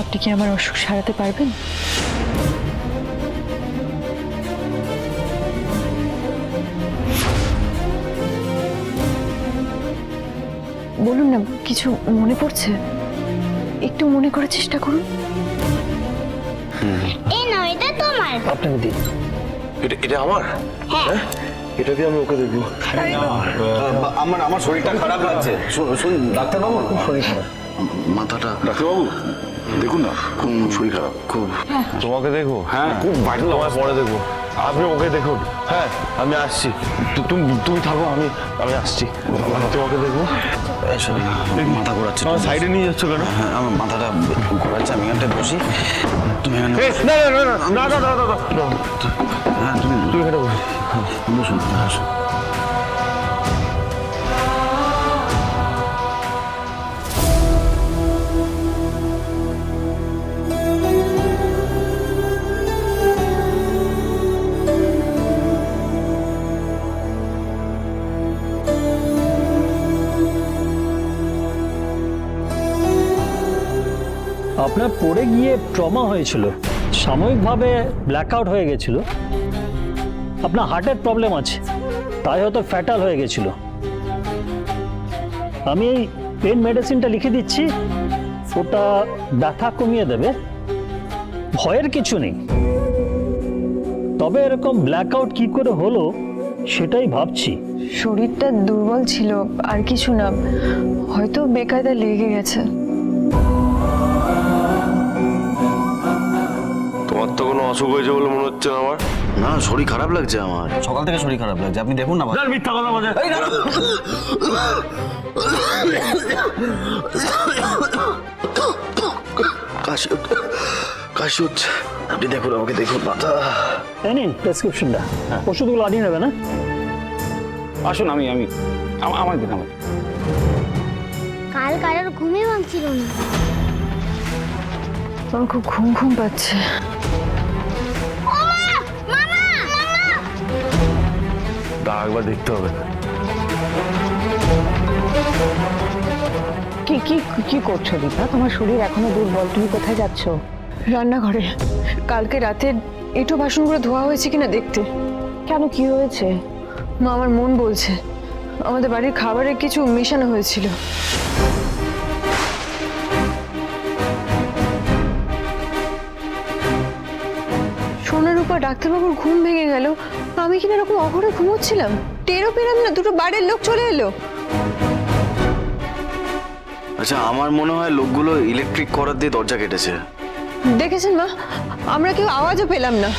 আপনি কি আমার অসুখ সারাতে পারবেন? বলুন না কিছু মনে পড়ছে? একটু মনে করার চেষ্টা করুন। এই নাও এটা তোমার। আপনাকে দিন এটা এটা আমার? হ্যাঁ। এটা দিয়ে আমি ওকে দেখব আমার আমার শরীরটা খারাপ লাগছে। শুন ডাক্তারবাবু? খুব শরীর খারাপ। মাথাটা ডাক্তারবাবু? দেখুন না খুব শরীর খারাপ খুব তোমাকে দেখো হ্যাঁ খুব বাইরে তোমার পরে দেখো আপনি ওকে দেখুন হ্যাঁ আমি আসছি তুমি তুমি থাকো আমি আমি আসছি তোমাকে দেখব মাথা ঘোরাচ্ছে আমার সাইডে নিয়ে যাচ্ছ কেন হ্যাঁ আমার মাথাটা ঘোরাচ্ছে আমি এখানটা বসি তুমি না না না না না না না তুমি তুমি এখানে বসো আসো আপনার পড়ে গিয়ে ট্রমা হয়েছিল। সাময়িকভাবে ব্ল্যাকআউট হয়ে গেছিল। আপনার হার্টের প্রবলেম আছে। তাই হয়তো ফ্যাটাল হয়ে গেছিল। আমি এই পেন মেডিসিনটা লিখে দিচ্ছি। ওটা ব্যথা কমিয়ে দেবে। ভয়ের কিছু নেই। তবে এরকম ব্ল্যাকআউট কি করে হলো, সেটাই ভাবছি। শরীরটা দুর্বল ছিল, আর কিছু না। হয়তো বেকায়দা লেগে গেছে। অসুখ হয়েছে বলে মনে হচ্ছে না আমার। না শরীর খারাপ লাগছে আমার। সকাল থেকে শরীর খারাপ লাগছে আপনি দেখুন না মিথ্যা কথা বলছে কাশি হচ্ছে কাশি হচ্ছে। আপনি দেখুন আমাকে দেখুন মাথা। এই নিন প্রেসক্রিপশনটা ওষুধগুলো আনিয়ে নেবে না আসুন আমি আমি আমার দিন আমার। কাল কারোর ঘুমই ভাঙছিল না। আমার খুব ঘুম ঘুম পাচ্ছে। দাঁড়া একবার দেখতে হবে কি কি কি করছ দীপা? তোমার শরীর এখনও দুর্বল তুমি কোথায় যাচ্ছ? রান্নাঘরে। কালকে রাতে এঁটো বাসনগুলো ধোয়া হয়েছে কিনা দেখতে। কেন কি হয়েছে? মা আমার মন বলছে। আমাদের বাড়ির খাবারে কিছু মেশানো হয়েছিল। উপর ডাক্তারবাবুর ঘুম ভেঙে গেল। আমি কিনা এরকম অঘরে ঘুমোচ্ছিলাম? টেরও পেলাম না দুটো বাড়ির লোক চলে এলো। আচ্ছা আমার মনে হয় লোকগুলো ইলেকট্রিক করার দিয়ে দরজা কেটেছে। দেখেছেন মা আমরা কেউ আওয়াজও পেলাম না।